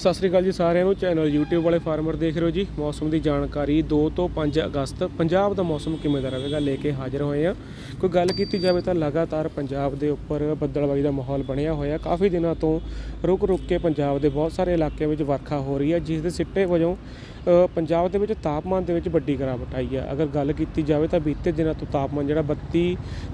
ਸਤਿ ਸ੍ਰੀ ਅਕਾਲ ਜੀ ਸਾਰਿਆਂ ਨੂੰ। ਚੈਨਲ YouTube ਵਾਲੇ ਫਾਰਮਰ ਦੇਖ ਰਹੇ ਹੋ ਜੀ। ਮੌਸਮ ਦੀ ਜਾਣਕਾਰੀ 2 ਤੋਂ 5 ਅਗਸਤ। ਪੰਜਾਬ ਦਾ ਮੌਸਮ ਕਿਵੇਂ ਦਾ ਰਹੇਗਾ ਲੈ ਕੇ ਹਾਜ਼ਰ ਹੋਏ ਆ ਕੋਈ ਗੱਲ ਕੀਤੀ ਜਾਵੇ ਤਾਂ ਲਗਾਤਾਰ ਪੰਜਾਬ ਦੇ ਉੱਪਰ ਬੱਦਲਬਾਈ ਦਾ ਮਾਹੌਲ ਬਣਿਆ ਹੋਇਆ। ਕਾਫੀ ਦਿਨਾਂ ਤੋਂ ਰੁਕ ਰੁਕ ਕੇ ਪੰਜਾਬ ਦੇ ਬਹੁਤ ਸਾਰੇ ਇਲਾਕਿਆਂ ਵਿੱਚ ਵਰਖਾ ਹੋ ਰਹੀ ਹੈ, ਜਿਸ ਦੇ ਸਿੱਟੇ ਵਜੋਂ ਪੰਜਾਬ ਦੇ ਵਿੱਚ ਤਾਪਮਾਨ ਦੇ ਵਿੱਚ ਵੱਡੀ ਗਿਰਾਵਟ ਆਈ ਹੈ। ਅਗਰ ਗੱਲ ਕੀਤੀ ਜਾਵੇ ਤਾਂ ਬੀਤੇ ਦਿਨਾਂ ਤੋਂ ਤਾਪਮਾਨ ਜਿਹੜਾ 32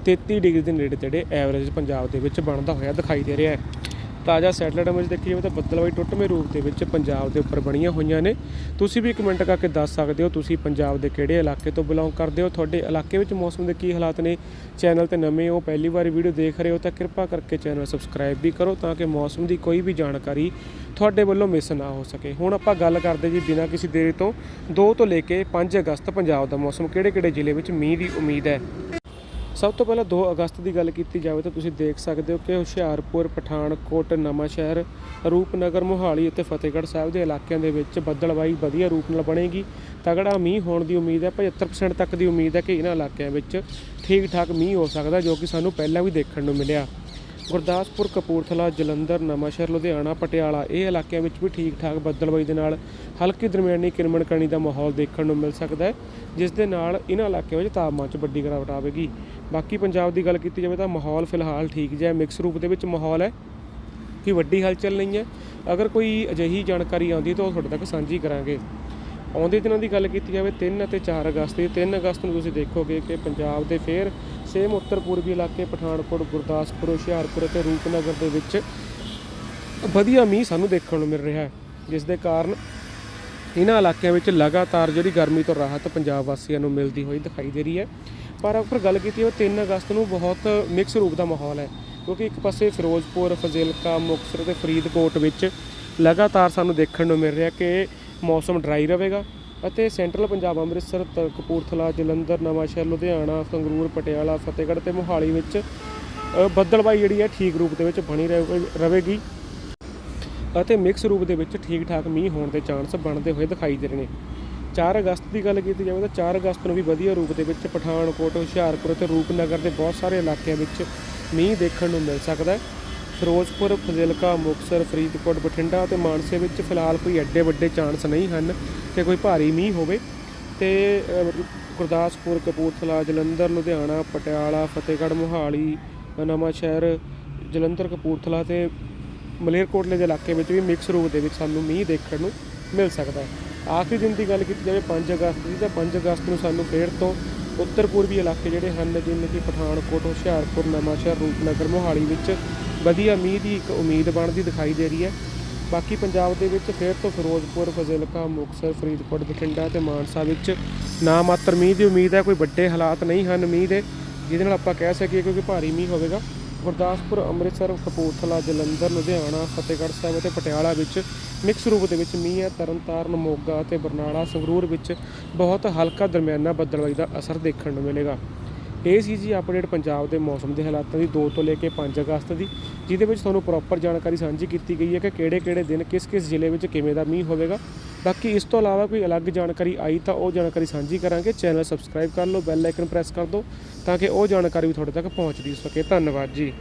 33 ਡਿਗਰੀ ਦੇ ਨੇੜੇ ਤੇੜੇ ਐਵਰੇਜ ਪੰਜਾਬ ਦੇ ਵਿੱਚ ਬਣਦਾ ਹੋਇਆ ਦਿਖਾਈ ਦੇ ਰਿਹਾ ਹੈ। ਤਾਜ਼ਾ ਸੈਟਲਾਈਟ ਇਮੇਜ ਦੇਖੀ ਜਾਵੇ ਤਾਂ ਬੱਦਲਬਾਈ ਟੁੱਟਵੇਂ ਰੂਪ ਦੇ ਵਿੱਚ ਪੰਜਾਬ ਦੇ ਉੱਪਰ ਬਣੀਆਂ ਹੋਈਆਂ ਨੇ। ਤੁਸੀਂ ਵੀ ਕਮੈਂਟ ਕਰਕੇ ਦੱਸ ਸਕਦੇ ਹੋ, ਤੁਸੀਂ ਪੰਜਾਬ ਦੇ ਕਿਹੜੇ ਇਲਾਕੇ ਤੋਂ ਬਿਲੋਂਗ ਕਰਦੇ ਹੋ, ਤੁਹਾਡੇ ਇਲਾਕੇ ਵਿੱਚ ਮੌਸਮ ਦੇ ਕੀ ਹਾਲਾਤ ਨੇ? ਚੈਨਲ ਤੇ ਨਵੇਂ ਹੋ, ਪਹਿਲੀ ਵਾਰੀ ਵੀਡੀਓ ਦੇਖ ਰਹੇ ਹੋ ਤਾਂ ਕਿਰਪਾ ਕਰਕੇ ਚੈਨਲ ਸਬਸਕ੍ਰਾਈਬ ਵੀ ਕਰੋ ਤਾਂ ਕਿ ਮੌਸਮ ਦੀ ਕੋਈ ਵੀ ਜਾਣਕਾਰੀ ਤੁਹਾਡੇ ਵੱਲੋਂ ਮਿਸ ਨਾ ਹੋ ਸਕੇ। ਹੁਣ ਆਪਾਂ ਗੱਲ ਕਰਦੇ ਜੀ ਬਿਨਾਂ ਕਿਸੇ ਦੇਰੀ ਤੋਂ 2 ਤੋਂ ਲੈ ਕੇ 5 ਅਗਸਤ ਪੰਜਾਬ ਦਾ ਮੌਸਮ ਕਿਹੜੇ-ਕਿਹੜੇ ਜ਼ਿਲ੍ਹੇ ਵਿੱਚ ਮੀਂਹ ਦੀ ਉਮੀਦ ਹੈ? ਸਭ ਤੋਂ ਪਹਿਲਾਂ 2 ਅਗਸਤ ਦੀ ਗੱਲ ਕੀਤੀ ਜਾਵੇ ਤਾਂ ਤੁਸੀਂ ਦੇਖ ਸਕਦੇ ਹੋ ਕਿ ਹੁਸ਼ਿਆਰਪੁਰ, ਪਠਾਨਕੋਟ, ਨਵਾਂਸ਼ਹਿਰ, ਰੂਪਨਗਰ, ਮੋਹਾਲੀ ਅਤੇ ਫਤਿਹਗੜ੍ਹ ਸਾਹਿਬ ਦੇ ਇਲਾਕਿਆਂ ਦੇ ਵਿੱਚ ਬੱਦਲਬਾਈ ਵਧੀਆ ਰੂਪ ਨਾਲ ਬਣੇਗੀ। ਤਗੜਾ ਮੀਂਹ ਹੋਣ ਦੀ ਉਮੀਦ ਹੈ 75% ਤੱਕ ਦੀ ਉਮੀਦ ਹੈ ਕਿ ਇਹਨਾਂ ਇਲਾਕਿਆਂ ਵਿੱਚ ਠੀਕ ਠਾਕ ਮੀਂਹ ਹੋ ਸਕਦਾ, ਜੋ ਕਿ ਸਾਨੂੰ ਪਹਿਲਾਂ ਵੀ ਦੇਖਣ ਨੂੰ ਮਿਲਿਆ। ਗੁਰਦਾਸਪੁਰ, ਕਪੂਰਥਲਾ, ਜਲੰਧਰ, ਨਵਾਂਸ਼ਹਿਰ, ਲੁਧਿਆਣਾ, ਪਟਿਆਲਾ, ਇਹ ਇਲਾਕਿਆਂ ਵਿੱਚ ਵੀ ਠੀਕ ਠਾਕ ਬੱਦਲਬਾਈ ਦੇ ਨਾਲ ਹਲਕੀ ਦਰਮਿਆਨੀ ਕਿਰਮਣ ਕਰਨੀ ਦਾ ਮਾਹੌਲ ਦੇਖਣ ਨੂੰ ਮਿਲ ਸਕਦਾ ਹੈ, ਜਿਸ ਦੇ ਨਾਲ ਇਹਨਾਂ ਇਲਾਕਿਆਂ ਵਿੱਚ ਤਾਪਮਾਨ 'ਚ ਵੱਡੀ ਗਿਰਾਵਟ ਆਵੇਗੀ। ਬਾਕੀ ਪੰਜਾਬ ਦੀ ਗੱਲ ਕੀਤੀ ਜਾਵੇ ਤਾਂ ਮਾਹੌਲ ਫਿਲਹਾਲ ਠੀਕ ਜਿਹਾ ਮਿਕਸ ਰੂਪ ਦੇ ਵਿੱਚ ਮਾਹੌਲ ਹੈ, ਕਿ ਵੱਡੀ ਹਲਚਲ ਨਹੀਂ ਹੈ। ਅਗਰ ਕੋਈ ਅਜਿਹੀ ਜਾਣਕਾਰੀ ਆਉਂਦੀ ਤਾਂ ਉਹ ਤੁਹਾਡੇ ਤੱਕ ਸਾਂਝੀ ਕਰਾਂਗੇ। ਆਉਂਦੇ ਦਿਨਾਂ ਦੀ ਗੱਲ ਕੀਤੀ ਜਾਵੇ 3 ਅਤੇ 4 ਅਗਸਤ ਦੀ 3 ਅਗਸਤ ਨੂੰ ਤੁਸੀਂ ਦੇਖੋਗੇ ਕਿ ਪੰਜਾਬ ਦੇ ਫੇਰ ਸੇਮ ਉੱਤਰ ਪੂਰਬੀ ਇਲਾਕੇ ਪਠਾਨਕੋਟ, ਗੁਰਦਾਸਪੁਰ, ਹੁਸ਼ਿਆਰਪੁਰ ਅਤੇ ਰੂਪਨਗਰ ਦੇ ਵਿੱਚ ਵਧੀਆ ਮੀਂਹ ਸਾਨੂੰ ਦੇਖਣ ਨੂੰ ਮਿਲ ਰਿਹਾ ਹੈ, ਜਿਸ ਦੇ ਕਾਰਨ ਇਹਨਾਂ ਇਲਾਕਿਆਂ ਵਿੱਚ ਲਗਾਤਾਰ ਜਿਹੜੀ ਗਰਮੀ ਤੋਂ ਰਾਹਤ ਪੰਜਾਬ ਵਾਸੀਆਂ ਨੂੰ ਮਿਲਦੀ ਹੋਈ ਦਿਖਾਈ ਦੇ ਰਹੀ ਹੈ। ਪਰ ਅਗਰ ਗੱਲ ਕੀਤੀ ਜਾਵੇ 3 ਅਗਸਤ ਨੂੰ ਬਹੁਤ ਮਿਕਸ ਰੂਪ ਦਾ ਮਾਹੌਲ ਹੈ, ਕਿਉਂਕਿ ਇੱਕ ਪਾਸੇ ਫਿਰੋਜ਼ਪੁਰ, ਫਜ਼ਿਲਕਾ, ਮੁਕਤਸਰ ਤੇ ਫਰੀਦਕੋਟ ਵਿੱਚ ਲਗਾਤਾਰ ਸਾਨੂੰ ਦੇਖਣ ਨੂੰ ਮਿਲ ਰਿਹਾ ਕਿ ਮੌਸਮ ਡਰਾਈ ਰਹੇਗਾ ਅਤੇ ਸੈਂਟਰਲ ਪੰਜਾਬ ਅੰਮ੍ਰਿਤਸਰ ਤ- ਕਪੂਰਥਲਾ ਜਲੰਧਰ ਨਵਾਂਸ਼ਹਿਰ ਲੁਧਿਆਣਾ ਸੰਗਰੂਰ ਪਟਿਆਲਾ ਫਤਿਹਗੜ੍ਹ ਤੇ ਮੋਹਾਲੀ ਵਿੱਚ ਅ, ਬੱਦਲਬਾਈ ਜਿਹੜੀ ਹੈ ਠੀਕ ਰੂਪ ਦੇ ਵਿੱਚ ਬਣੀ ਰਹੇਗੀ ਅਤੇ ਮਿਕਸ ਰੂਪ ਦੇ ਵਿੱਚ ਠੀਕ ਠਾਕ ਮੀਂਹ ਹੋਣ ਦੇ ਚਾਂਸ ਬਣਦੇ ਹੋਏ ਦਿਖਾਈ ਦੇ ਰਹੇ ਨੇ। 4 ਅਗਸਤ ਦੀ ਗੱਲ ਕੀਤੀ ਜਾਵੇ ਤਾਂ 4 ਅਗਸਤ ਨੂੰ ਵੀ ਵਧੀਆ ਰੂਪ ਦੇ ਵਿੱਚ ਪਠਾਨਕੋਟ ਹੁਸ਼ਿਆਰਪੁਰ ਅਤੇ ਰੂਪਨਗਰ ਦੇ ਬਹੁਤ ਸਾਰੇ ਇਲਾਕਿਆਂ ਵਿੱਚ ਮੀਂਹ ਦੇਖਣ ਨੂੰ ਮਿਲ ਸਕਦਾ ਹੈ। ਫਿਰੋਜ਼ਪੁਰ, ਫਜ਼ਿਲਕਾ, ਮੁਕਤਸਰ, ਫਰੀਦਕੋਟ, ਬਠਿੰਡਾ ਅਤੇ ਮਾਨਸੇ ਵਿੱਚ ਫਿਲਹਾਲ ਕੋਈ ਐਡੇ ਵੱਡੇ ਚਾਂਸ ਨਹੀਂ ਹਨ ਕਿ ਕੋਈ ਭਾਰੀ ਮੀਂਹ ਹੋਵੇ। ਤੇ ਗੁਰਦਾਸਪੁਰ, ਕਪੂਰਥਲਾ, ਜਲੰਧਰ, ਲੁਧਿਆਣਾ, ਪਟਿਆਲਾ, ਫਤਿਹਗੜ੍ਹ, ਮੋਹਾਲੀ, ਨਵਾਂ ਸ਼ਹਿਰ, ਜਲੰਧਰ, ਕਪੂਰਥਲਾ ਤੇ ਮਲੇਰਕੋਟਲੇ ਦੇ ਇਲਾਕੇ ਵਿੱਚ ਵੀ ਮਿਕਸ ਰੂਪ ਦੇ ਵਿੱਚ ਸਾਨੂੰ ਮੀਂਹ ਦੇਖਣ ਨੂੰ ਮਿਲ ਸਕਦਾ ਹੈ। ਆਖਰੀ ਦਿਨ ਦੀ ਗੱਲ ਕੀਤੀ ਜਾਵੇ 5 ਅਗਸਤ ਦੀ, ਤਾਂ 5 ਅਗਸਤ ਨੂੰ ਸਾਨੂੰ ਫੇਰ ਤੋਂ ਉੱਤਰ ਪੂਰਬੀ ਇਲਾਕੇ ਜਿਹੜੇ ਹਨ ਜਿਵੇਂ ਕਿ ਪਠਾਨਕੋਟ, ਹੁਸ਼ਿਆਰਪੁਰ ਨਵਾਂਸ਼ਹਿਰ ਰੂਪਨਗਰ, ਮੋਹਾਲੀ ਵਿੱਚ ਵਧੀਆ ਮੀਂਹ ਦੀ ਇੱਕ ਉਮੀਦ ਬਣਦੀ ਦਿਖਾਈ ਦੇ ਰਹੀ ਹੈ। ਬਾਕੀ ਪੰਜਾਬ ਦੇ ਵਿੱਚ ਫਿਰ ਤੋਂ ਫਿਰੋਜ਼ਪੁਰ, ਫਜ਼ਿਲਕਾ, ਮੁਕਤਸਰ, ਫਰੀਦਕੋਟ, ਬਠਿੰਡਾ ਤੇ ਮਾਨਸਾ ਵਿੱਚ ਨਾ ਮਾਤਰ ਮੀਂਹ ਦੀ ਉਮੀਦ ਹੈ। ਕੋਈ ਵੱਡੇ ਹਾਲਾਤ ਨਹੀਂ ਹਨ ਮੀਂਹ ਦੇ, ਜਿਹਦੇ ਨਾਲ ਆਪਾਂ ਕਹਿ ਸਕੀਏ ਕਿਉਂਕਿ ਭਾਰੀ ਮੀਂਹ ਹੋਵੇਗਾ। ਗੁਰਦਾਸਪੁਰ, ਅੰਮ੍ਰਿਤਸਰ, ਕਪੂਰਥਲਾ, ਜਲੰਧਰ, ਲੁਧਿਆਣਾ, ਫਤਿਹਗੜ੍ਹ ਸਾਹਿਬ ਅਤੇ ਪਟਿਆਲਾ ਵਿੱਚ ਮਿਕਸ ਰੂਪ ਦੇ ਵਿੱਚ ਮੀਂਹ ਹੈ। ਤਰਨਤਾਰਨ, ਮੋਗਾ ਅਤੇ ਬਰਨਾਲਾ ਸੰਗਰੂਰ ਵਿੱਚ ਬਹੁਤ ਹਲਕਾ ਦਰਮਿਆਨਾ ਬੱਦਲਬਾਈ ਦਾ ਅਸਰ ਦੇਖਣ ਨੂੰ ਮਿਲੇਗਾ। ਇਹ ਸੀ ਜੀ ਅਪਡੇਟ ਪੰਜਾਬ ਦੇ ਮੌਸਮ ਦੇ ਹਾਲਾਤਾਂ ਦੀ 2 ਤੋਂ ਲੈ ਕੇ 5 ਅਗਸਤ ਦੀ, ਜਿਹਦੇ ਵਿੱਚ ਤੁਹਾਨੂੰ ਪ੍ਰੋਪਰ ਜਾਣਕਾਰੀ ਸਾਂਝੀ ਕੀਤੀ ਗਈ ਹੈ ਕਿ ਕਿਹੜੇ-ਕਿਹੜੇ ਦਿਨ ਕਿਸ-ਕਿਸ ਜ਼ਿਲ੍ਹੇ ਵਿੱਚ ਕਿਵੇਂ ਦਾ ਮੀਂਹ ਹੋਵੇਗਾ। ਬਾਕੀ ਇਸ ਤੋਂ ਇਲਾਵਾ ਕੋਈ ਅਲੱਗ ਜਾਣਕਾਰੀ ਆਈ ਤਾਂ ਉਹ ਜਾਣਕਾਰੀ ਸਾਂਝੀ ਕਰਾਂਗੇ। ਚੈਨਲ ਸਬਸਕ੍ਰਾਈਬ ਕਰ ਲਓ ਬੈਲ ਆਈਕਨ ਪ੍ਰੈਸ ਕਰ ਦਿਓ ਤਾਂ ਕਿ ਉਹ ਜਾਣਕਾਰੀ ਵੀ ਤੁਹਾਡੇ ਤੱਕ ਪਹੁੰਚਦੀ ਸਕੇ। ਧੰਨਵਾਦ ਜੀ।